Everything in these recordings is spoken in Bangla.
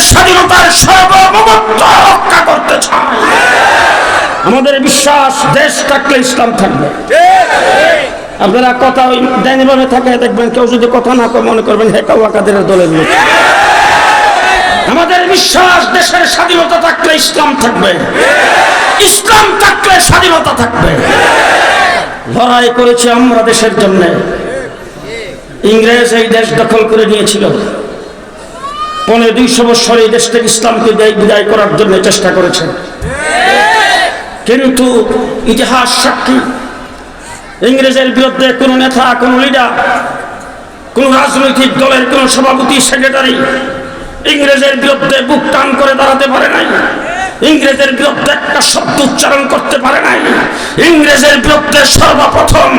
স্বাধীনতার সার্বভৌমত্ব রক্ষা করতে চায় আমাদের বিশ্বাস, দেশ থাকলে ইসলাম থাকবে। আপনারা কথা ওই ডাইনিভাবে থাকে দেখবেন, কেউ যদি কথা না কয়, মনে করবেন, হে কাউয়া কাদের দলের লোক। আমাদের বিশ্বাস, দেশের স্বাধীনতা থাকলে ইসলাম থাকবে। ইসলাম থাকলে স্বাধীনতা থাকবে। লড়াই করেছি আমরা দেশের জন্য। ইংরেজ এই দেশ দখল করে নিয়েছিল। পনেরো দুইশো বৎসর এই দেশ থেকে ইসলামকে বিদায় করার জন্য চেষ্টা করেছেন কিন্তু ইতিহাস সাক্ষী। ইংরেজের বিরুদ্ধে কোনো নেতা, কোনো লিডার কোন রাজনৈতিক দলের কোন সভাপতি সেক্রেটারি ইংরেজের বিরুদ্ধে বুক টান করে দাঁড়াতে পারে নাই। ইংরেজের বিরুদ্ধে একটা শব্দ উচ্চারণ করতে পারে নাই। ইংরেজের বিরুদ্ধে সর্বপ্রথম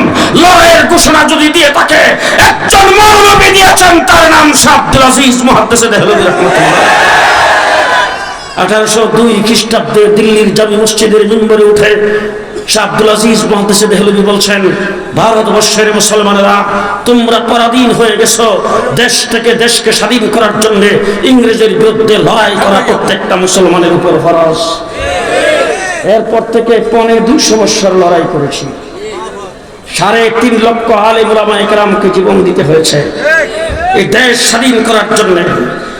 লড়াইয়ের ঘোষণা যদি দিয়ে থাকে, একজন মৌলবী দিয়েছেন, তার নাম আজিজ রহমতুল্লাহ। আঠারোশো দুই খ্রিস্টাব্দে দিল্লির জামি মসজিদের মিম্বরে উঠে আব্দুল আজিজ মহাদেশে বলছেন, ভারতবর্ষের মুসলমানেরা, তোমরা পরাধীন হয়ে গেছো। দেশ থেকে দেশকে স্বাধীন করার জন্য ইংরেজের বিরুদ্ধে লড়াই করা প্রত্যেকটা মুসলমানের উপর ফরজ। এরপর থেকে পনেরো দুশো বৎসর লড়াই করেছি। সাড়ে তিন লক্ষ আলিমুল ওলামা একরামকে জীবন দিতে হয়েছে। এই দেশ স্বাধীন করার জন্য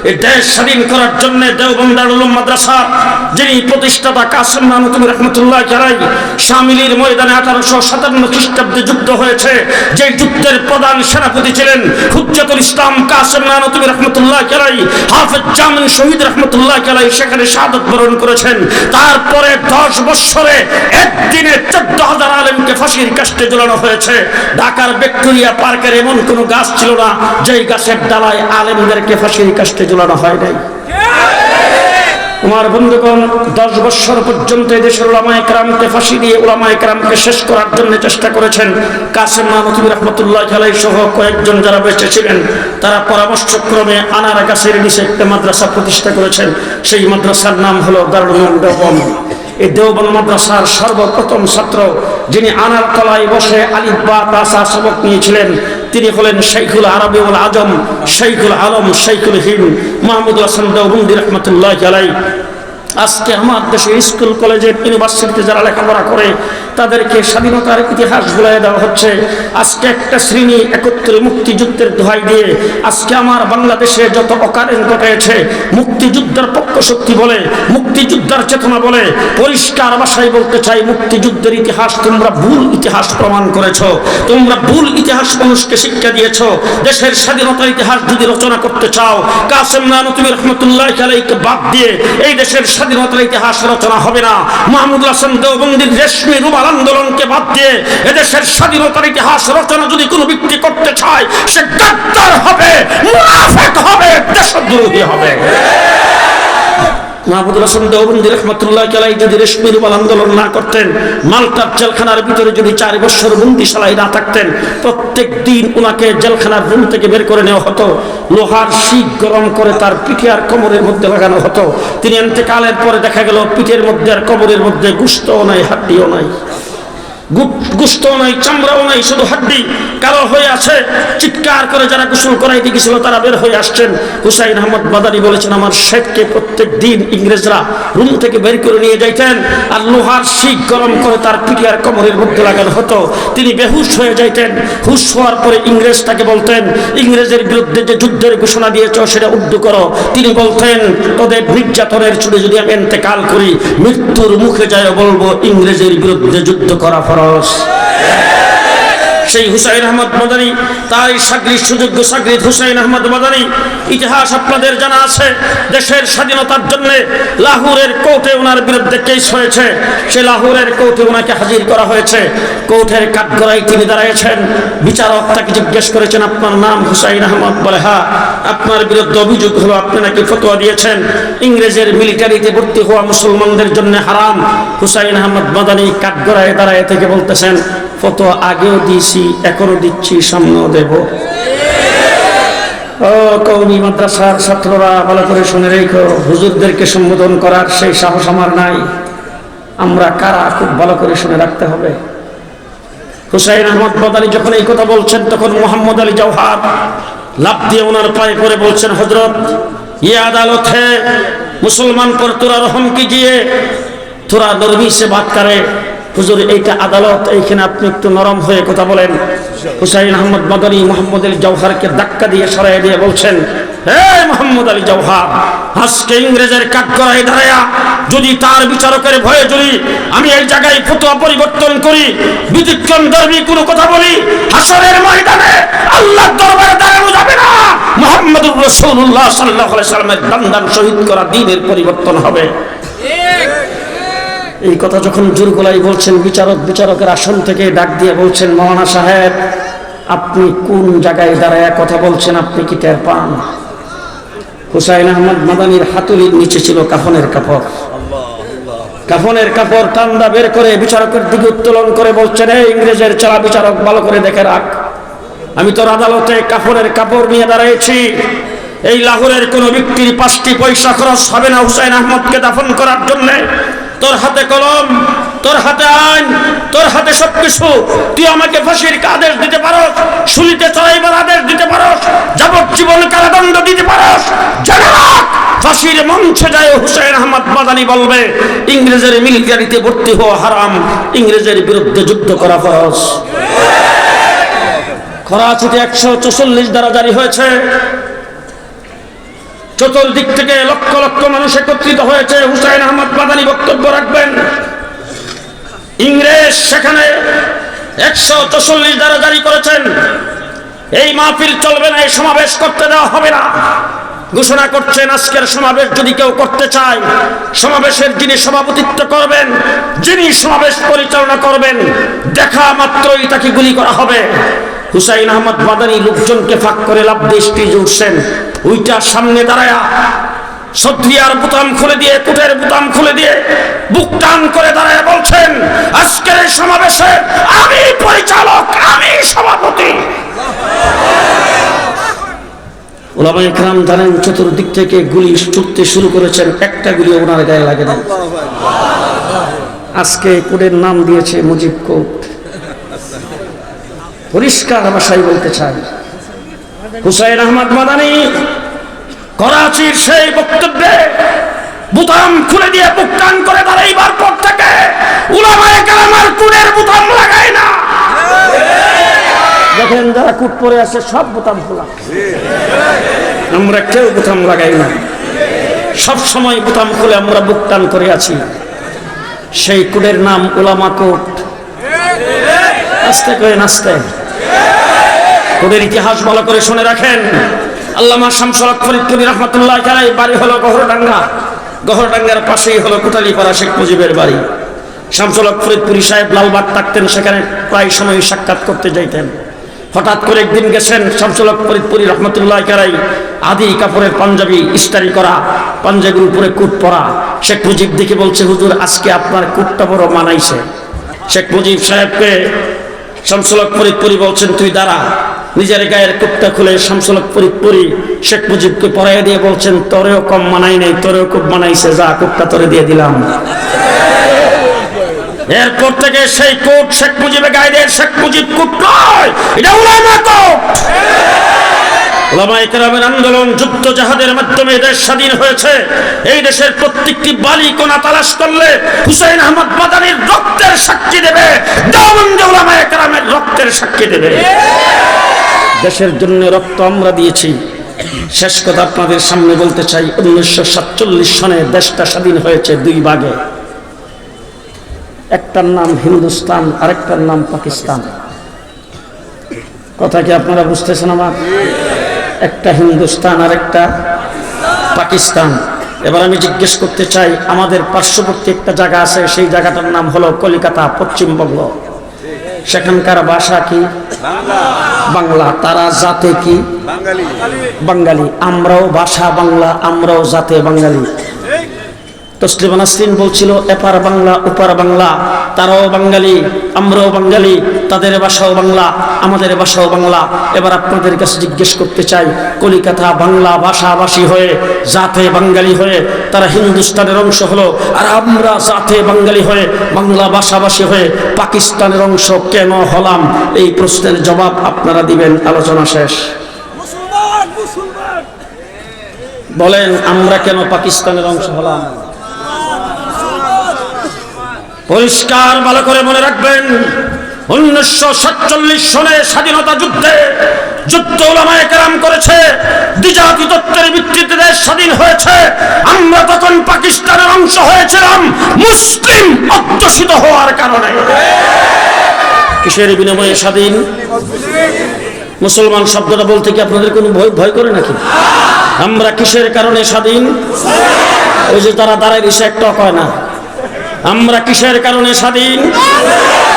এই করার জন্য দেওবন্দার মাদ্রাসা, যিনি প্রতিষ্ঠাতা ময়দানে আঠারোশো সাতান্ন খ্রিস্টাব্দে যুদ্ধ হয়েছে। প্রধান সেনাপতি ছিলেন ইসলাম রহমতুল্লাহ সেখানে শাহাদত বরণ করেছেন। তারপরে দশ বৎসরে একদিনে চোদ্দ হাজার আলেমকে ফাঁসির কাষ্টে ঝুলানো হয়েছে। ঢাকার ভিক্টোরিয়া পার্কের এমন কোনো গাছ ছিল না, যেই গাছের ডালায় আলেমদেরকে ফাঁসির কাষ্টে ঝুলানো হয় নাই। তোমার বন্ধুগণ, দশ বৎসর পর্যন্ত এদেশের দেশের ওলামা একরামকে ফাঁসি দিয়ে ওলামা একরামকে শেষ করার জন্য চেষ্টা করেছেন। কাসেম মাহমুদ রহমতুল্লাহ খেলাই সহ কয়েকজন যারা বেঁচে ছিলেন তারা পরামর্শক্রমে আনার গাছের নিচে একটা মাদ্রাসা প্রতিষ্ঠা করেছেন। সেই মাদ্রাসার নাম হলো দেওবন এই দেওবন মাদ্রাসার সর্বপ্রথম ছাত্র যিনি আনার তলায় বসে আলিফ বা তাসা সবক নিয়েছিলেন, তিনি হলেন শেখুল আরবিউল আজম শেখুল আলম শেখুল হিম মাহমুদ হাসান দেওবন্দি রহমতুল্লাহ আলাই আজকে আমার দেশে স্কুল কলেজের ইউনিভার্সিটিতে যারা লেখাপড়া করে, তাদেরকে স্বাধীনতার ইতিহাস ভুলাই দেওয়া হচ্ছে। আজকে একটা শ্রেণি একত্রে মুক্তিযুদ্ধের দোহাই দিয়ে আজকে আমার বাংলাদেশে যত অকারেণ ঘটেছে, মুক্তিযুদ্ধের পক্ষ শক্তি বলে, মুক্তিযুদ্ধের চেতনা বলে, পরিষ্কার ভাষায় বলতে চাই, মুক্তিযুদ্ধের ইতিহাস তোমরা ভুল ইতিহাস প্রমাণ করেছ। তোমরা ভুল ইতিহাস মানুষকে শিক্ষা দিয়েছ। দেশের স্বাধীনতার ইতিহাস যদি রচনা করতে চাও, কাসেম নানতুমি রহমতুল্লাহ বাদ দিয়ে এই দেশের স্বাধীনতার ইতিহাস রচনা হবে না। মাহমুদুল হাসান দেওবন্দির রেশমি রুমাল আন্দোলনকে বাদ দিয়ে এদেশের স্বাধীনতার ইতিহাস রচনা যদি কোনো ব্যক্তি করতে চায়, সে ডাক্তার হবে হবে, দেশদ্রোহী হবে। যদি আন্দোলন না করতেন ভিতরে যদি চার বছর না থাকতেন, প্রত্যেক দিন থেকে বের করে নেওয়া হতো। লোহার শিখ গরম করে তার পিঠে আর কোমরের মধ্যে লাগানো হতো। তিনি এতেকালের পরে দেখা গেল, পিঠের মধ্যে আর কোমরের মধ্যে গুস্তও নাই, হাড্ডিও নাই। গুস্ত নাই, চামড়াও নাই, শুধু হাড্ডি, কালো হয়ে আছে। চিৎকার করে যারা গোসল করাইতে গেছিল, তারা বের হয়ে আসছেন। হুসাইন আহমদ বাদারি বলেছেন, আমার শেখকে প্রত্যেক দিন ইংরেজরা রুম থেকে বের করে নিয়ে যাইতেন, আর লোহার শিক গরম করে তার কোমরের মধ্যে লাগানো হতো। তিনি বেহুশ হয়ে যাইতেন। হুশ হওয়ার পরে ইংরেজ তাকে বলতেন, ইংরেজের বিরুদ্ধে যে যুদ্ধের ঘোষণা দিয়েছ, সেটা উর্দু করো। তিনি বলতেন তোদের নির্যাতনের ছুটে যদি আমি করি, মৃত্যুর মুখে যায় বলব, ইংরেজের বিরুদ্ধে যুদ্ধ করা nós. সেই হুসাইন আহমদ মাদানী, তাই সাগরিদ সুযোগ্য সাগরিদ হুসাইন আহমদ মাদানী, ইতিহাস আপনাদের জানা আছে, দেশের স্বাধীনতার জন্য লাহোরের কোর্টে ওনার বিরুদ্ধে কেস হয়েছে। সে লাহোরের কোর্টে ওনাকে হাজির করা হয়েছে। কোর্টের কাঠগড়ায় তিনি দাঁড়িয়েছেন বিচারক তাকে জিজ্ঞেস করেছেন, আপনার নাম হুসাইন আহমদ? বলে হ্যাঁ আপনার বিরুদ্ধে অভিযোগ হলো, আপনি নাকি ফতোয়া দিয়েছেন। ইংরেজের মিলিটারিতে ভর্তি হওয়া মুসলমানদের জন্য হারাম। হুসাইন আহমদ মাদানী কাঠগড়ায় দাঁড়ায় থেকে বলতেছেন কত আগেও দিয়েছি, এখনও দিচ্ছি, সামনেও দেব। ও কৌমি মাদ্রাসার ছাত্ররা, ভালো করে শুনে রেখো, হুজুরদেরকে সম্বোধন করার সেই সাহস আমার নাই। আমরা কারা, খুব ভালো করে শুনে রাখতে হবে। হুসাইন আহমদ বদালি যখন এই কথা বলছেন, তখন মোহাম্মদ আলী জওহার লাভ দিয়ে ওনার পায়ে পরে বলছেন হজরত ইয়ে আদালতে মুসলমান পর তোরা রহম কি গিয়ে, তোরা নরমি সে বাত করে হুজুর, এইটা আদালত, এইখানে আপনি একটু নরম হয়ে কথা বলেন। হুসাইন আহমদ মদনী মোহাম্মদ আলী জওহারকে ধাক্কা দিয়ে সরাই দিয়ে বলছেন হে মোহাম্মদ আলী জওহার, আজকে ইংরেজের কাঠগড়ায় দাঁড়ায়া যদি তার বিচারকের ভয়ে যদি আমি এই জায়গায় ফতোয়া পরিবর্তন করি, বিচক্ষণ ধর্মী কোনো কথা বলি, হাসরের ময়দানে আল্লাহ দরবারে দাঁড়ানো যাবে না। মোহাম্মদুর রসুল্লাহ সাল্লাহ সাল্লামের দান শহীদ করা দিনের পরিবর্তন হবে। এই কথা যখন জোর গলায় বলছেন, বিচারক, বিচারকের আসন থেকে ডাক দিয়ে বলছেন মহানা সাহেব, আপনি কোন জায়গায় দাঁড়ায় কথা বলছেন? আপনি কি টের পান? হুসাইন আহমদ মাদানির হাতুলির নিচে ছিল কাফনের কাপড়। কাফনের কাপড় টান্দা বের করে বিচারকের দিকে উত্তোলন করে বলছেন, এই ইংরেজের চালা বিচারক, ভালো করে দেখে রাখ। আমি তোর আদালতে কাফনের কাপড় নিয়ে দাঁড়িয়েছি এই লাহোরের কোনো ব্যক্তির পাঁচটি পয়সা খরচ হবে না হুসাইন আহমদকে দাফন করার জন্যে। তোর হাতে কলম, তোর হাতে আইন, তোর হাতে সবকিছু। তুই আমাকে ফাঁসির আদেশ দিতে পারস, শুনিতে চড়াইবার আদেশ দিতে পারস, যাবজ্জীবন কারাদণ্ড দিতে পারস। ফাঁসির মঞ্চে যায় হুসাইন আহমদ মাদানি বলবে, ইংরেজের মিলিটারিতে ভর্তি হওয়া হারাম, ইংরেজের বিরুদ্ধে যুদ্ধ করা ফরজ। করাচিতে একশো চৌচল্লিশ দ্বারা জারি হয়েছে। চতুর্দিক থেকে লক্ষ লক্ষ মানুষ একত্রিত হয়েছে। হুসাইন আহমদ মাদানি বক্তব্য রাখবেন। ইংরেজ সেখানে একশো চৌচল্লিশ দ্বারা জারি করেছেন। এই মাহফিল চলবে না, এই সমাবেশ করতে দেওয়া হবে না। ঘোষণা করছেন, আজকের সমাবেশ যদি কেউ করতে চায়, সমাবেশের যিনি সভাপতিত্ব করবেন, যিনি সমাবেশ পরিচালনা করবেন, দেখা মাত্রই তাকে গুলি করা হবে। হুসাইন আহমদ মাদানী লোকজনকে ফাঁক করে লাভ দিয়ে স্টেজে উঠছেন। ওইটার সামনে দাঁড়ায়া সত্রিয়ার বুতাম খুলে দিয়ে, কুটের বুতাম খুলে দিয়ে বুক টান করে দাঁড়ায় বলছেন, আজকের এই সমাবেশে আমি পরিচালক, আমি সভাপতি। ওলামা ইকরাম জানেন, চতুর্দিক থেকে গুলি ছুটতে শুরু করেছেন, একটা গুলি ওনার গায়ে লাগে না আজকে কোডের নাম দিয়েছে মুজিব কোট পরিষ্কার ভাষায় বলতে চাই। হুসাইন আহমদ মাদানি করাচির সেই বক্তব্যে বুতাম খুলে দিয়ে বুকান করে দাঁড়াইবার পর থেকে উলামায়ে কেরামার কুড়ের বুতাম লাগায় না। দেখেন যারা কুট পরে আছে, সব বোতাম খোলা। আমরা কেউ বোতাম লাগাই না। সব সময় বোতাম খুলে আমরা বুক টান করে আছি। সেই কুডের নাম ওলামা কোট। আস্তে করে নাচতে। কোডের ইতিহাস ভালো করে শুনে রাখেন। আল্লামা শামসুল ফরিদপুরি রহমতুল্লাহ খেলাই বাড়ি হলো গহরডাঙ্গা। গহরডাঙ্গার পাশেই হলো কোটালীপাড়া শেখ মুজিবের বাড়ি। শামসুল ফরিদপুরি সাহেব লালবাগ থাকতেন, সেখানে প্রায় সময় সাক্ষাৎ করতে যাইতেন। হঠাৎ করে একদিন গেছেন শামসুল ফরিদপুরি রহমতুল্লাহ কারাই আদি কাপড়ের পাঞ্জাবি ইস্তারি করা, পাঞ্জাবির উপরে কুট পরা। শেখ মুজিব দেখে বলছে, হুজুর, আজকে আপনার কুটটা বড় মানাইছে। শেখ মুজিব সাহেবকে শামসুলক ফরিদপুরি বলছেন, তুই দাঁড়া। নিজের গায়ের কুপটা খুলে শামসুলক ফরিদপুরি শেখ মুজিবকে পড়াইয়া দিয়ে বলছেন, তোরেও কম মানাই নাই, তোরেও খুব মানাইছে, যা কুপটা তোরে দিয়ে দিলাম। এরপর থেকে সেই কোট শেখ মুজিবে গায়ে দিয়ে, শেখ মুজিব কুট নয়, এটা উলামা কোট। ওলামা ইকরামের আন্দোলন যুদ্ধ জাহাদের মাধ্যমে দেশ স্বাধীন হয়েছে। এই দেশের প্রত্যেকটি বালি কোনা তালাশ করলে হুসাইন আহমদ মাদানির রক্তের সাক্ষী দেবে। দেওবন্দে ওলামা ইকরামের রক্তের সাক্ষী দেবে। দেশের জন্য রক্ত আমরা দিয়েছি। শেষ কথা আপনাদের সামনে বলতে চাই, উনিশশো সাতচল্লিশ সনে দেশটা স্বাধীন হয়েছে দুই ভাগে। একটার নাম হিন্দুস্তান, আরেকটার নাম পাকিস্তান। কথা কি আপনারা বুঝতেছেন আমার? একটা হিন্দুস্তান আর একটা পাকিস্তান। এবার আমি জিজ্ঞেস করতে চাই, আমাদের পার্শ্ববর্তী একটা জায়গা আছে, সেই জায়গাটার নাম হলো কলিকাতা, পশ্চিমবঙ্গ। সেখানকার ভাষা কি? বাংলা। তারা জাতে কি? বাঙালি। আমরাও ভাষা বাংলা, আমরাও জাতে বাঙালি। তসলিমা নাসরিন বলছিল এপার বাংলা ওপার বাংলা তারাও বাঙালি আমরাও বাঙালি তাদের ভাষাও বাংলা আমাদের ভাষাও বাংলা। এবার আপনাদের কাছে জিজ্ঞেস করতে চাই কলিকাতা বাংলা ভাষাভাষী হয়ে জাতে বাঙালি হয়ে তারা হিন্দুস্তানের অংশ হলো আর আমরা জাতে বাঙালি হয়ে বাংলা ভাষাভাষী হয়ে পাকিস্তানের অংশ কেন হলাম? এই প্রশ্নের জবাব আপনারা দিবেন আলোচনা শেষ। বলেন আমরা কেন পাকিস্তানের অংশ হলাম? পরিষ্কার, ভালো করে মনে রাখবেন। উনিশশো সাতচল্লিশ সনে স্বাধীনতা যুদ্ধে যুদ্ধ ওলামায়ে কেরাম করেছে, দ্বিজাতি তত্ত্বের ভিত্তিতে দেশ স্বাধীন হয়েছে। আমরা তখন পাকিস্তানের অংশ হয়েছিলাম, মুসলিম অধ্যুষিত হওয়ার কারণে। কিসের বিনিময়ে স্বাধীন? মুসলমান শব্দটা বলতে কি আপনাদের কোনো ভয় ভয় করে নাকি? আমরা কিসের কারণে স্বাধীন? ওই যে তারা দাঁড়ায় দিছে একটা কয় না। আমরা কিসের কারণে স্বাধীন?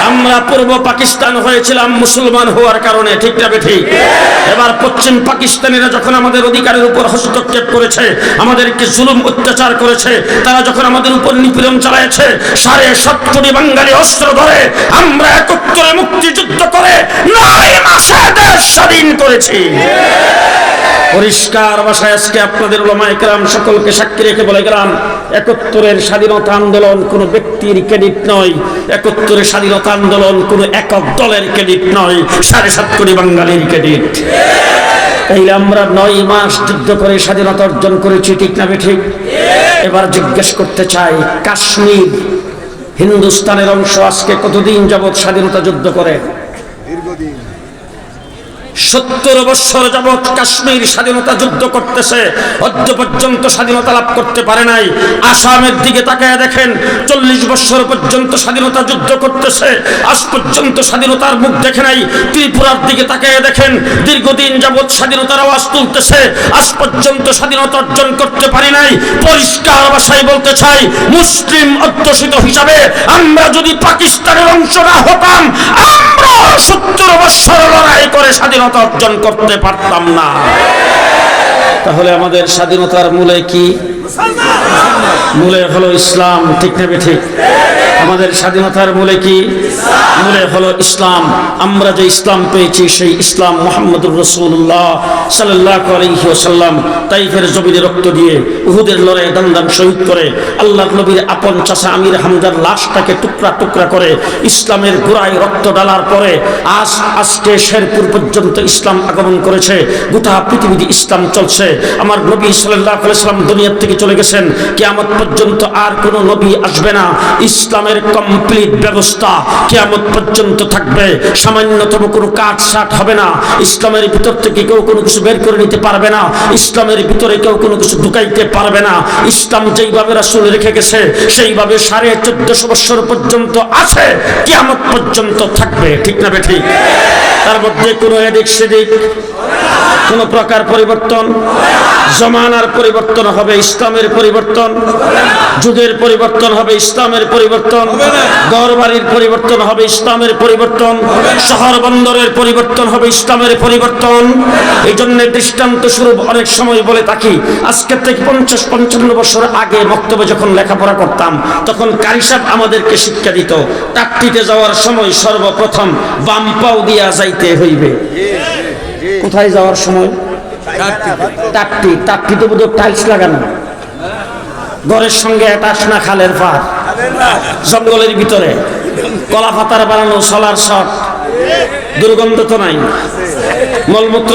আমরা পূর্ব পাকিস্তান হয়েছিলাম মুসলমান হওয়ার কারণে, ঠিক ঠিক? এবার পশ্চিম পাকিস্তানিরা যখন আমাদের অধিকারের উপর হস্তক্ষেপ করেছে, আমাদেরকে জুলুম অত্যাচার করেছে, তারা যখন আমাদের উপর নিপীড়ন চালাইছে সাড়ে সাত কোটি বাঙালি অস্ত্র ধরে আমরা একত্রে মুক্তিযুদ্ধ করে নয় মাসে দেশ স্বাধীন করেছি। পরিষ্কার ভাষায় আজকে আপনাদের ওলামা একরাম সকলকে সাক্ষী রেখে বলে গেলাম একাত্তরের স্বাধীনতা আন্দোলন কোনো ব্যক্তির ক্রেডিট নয় একাত্তরের স্বাধীনতা আন্দোলন কোন একক দলের ক্রেডিট নয়, সাড়ে সাত কোটি বাঙালির ক্রেডিট এই আমরা নয় মাস যুদ্ধ করে স্বাধীনতা অর্জন করেছি, ঠিক না ঠিক? এবার জিজ্ঞেস করতে চাই, কাশ্মীর, হিন্দুস্তানের অংশ আজকে কতদিন যাবৎ স্বাধীনতা যুদ্ধ করে? সত্তর বৎসর যাবৎ কাশ্মীর স্বাধীনতা যুদ্ধ করতেছে। অদ্য পর্যন্ত স্বাধীনতা লাভ করতে পারে নাই। আসামের দিকে তাকায় দেখেন, চল্লিশ বৎসর পর্যন্ত স্বাধীনতা যুদ্ধ করতেছে। আজ পর্যন্ত স্বাধীনতার মুখ দেখে নাই। ত্রিপুরার দিকে তাকায় দেখেন, দীর্ঘদিন যাবৎ স্বাধীনতার আওয়াজ তুলতেছে। আজ পর্যন্ত স্বাধীনতা অর্জন করতে পারি নাই। পরিষ্কার ভাষায় বলতে চাই, মুসলিম অধ্যুষিত হিসাবে আমরা যদি পাকিস্তানের অংশ না হতাম আমরা সত্তর বৎসর লড়াই করে স্বাধীনতা অর্জন করতে পারতাম না। তাহলে আমাদের স্বাধীনতার মূলে কি? মূলে হলো ইসলাম, ঠিক নেবে ঠিক আমাদের স্বাধীনতার মূলে কি? মূলে হলো ইসলাম। আমরা যে ইসলাম পেয়েছি সেই ইসলাম মোহাম্মদুর রসুল্লাহ সাল্লাহ তাইফের জমিনে রক্ত দিয়ে উহুদের লড়াই দান শহীদ করে আল্লাহ নবীর আপন চাষা আমির হামদার লাশটাকে টুকরা টুকরা করে ইসলামের গোড়ায় রক্ত ডালার পরে আজ, আজকে শেরপুর পর্যন্ত ইসলাম আগমন করেছে। গোটা পৃথিবীতে ইসলাম চলছে। আমার নবী আলাইসাল্লাম দুনিয়ার থেকে চলে গেছেন। কেয়ামত পর্যন্ত আর কোনো নবী আসবে না। ইসলামের কমপ্লিট ব্যবস্থা কেয়ামত পর্যন্ত থাকবে। সামান্যতম কোনো কাঠ সাট হবে না। ইসলামের ভিতর থেকে কেউ কোনো কিছু বের করে নিতে পারবে না। ইসলামের ভিতরে কেউ কোনো কিছু ঢুকাইতে পারবে না। ইসলাম যেইভাবে রাসুল রেখে গেছে, সেইভাবে সাড়ে চোদ্দশো বছর পর্যন্ত আছে। কেয়ামত পর্যন্ত থাকবে। ঠিক না বে ঠিক? তার মধ্যে কোনো এদিক সেদিক কোন প্রকার পরিবর্তন, জমানার পরিবর্তন হবে, ইসলামের পরিবর্তন, যুগের পরিবর্তন হবে, ইসলামের পরিবর্তন ঘর পরিবর্তন হবে, ইসলামের পরিবর্তন, শহর বন্দরের পরিবর্তন হবে, ইসলামের পরিবর্তন। এই জন্য দৃষ্টান্ত স্বরূপ অনেক সময় বলে থাকি আজকের থেকে পঞ্চাশ পঞ্চান্ন বছর আগে বক্তব্যে যখন লেখাপড়া করতাম, তখন কারিসাব আমাদেরকে শিক্ষা দিত টাকটিতে যাওয়ার সময় সর্বপ্রথম বাম পাও দিয়া যাইতে হইবে। কোথায় যাওয়ার সময়? টাকটি তো বোধহয় টাইলস লাগানো। ঘরের সঙ্গে অ্যাটাচ না খালের পার জঙ্গলের ভিতরে। কলা পাতার বানানো সলার শট দুর্গন্ধ তো নাই। মলমূত্র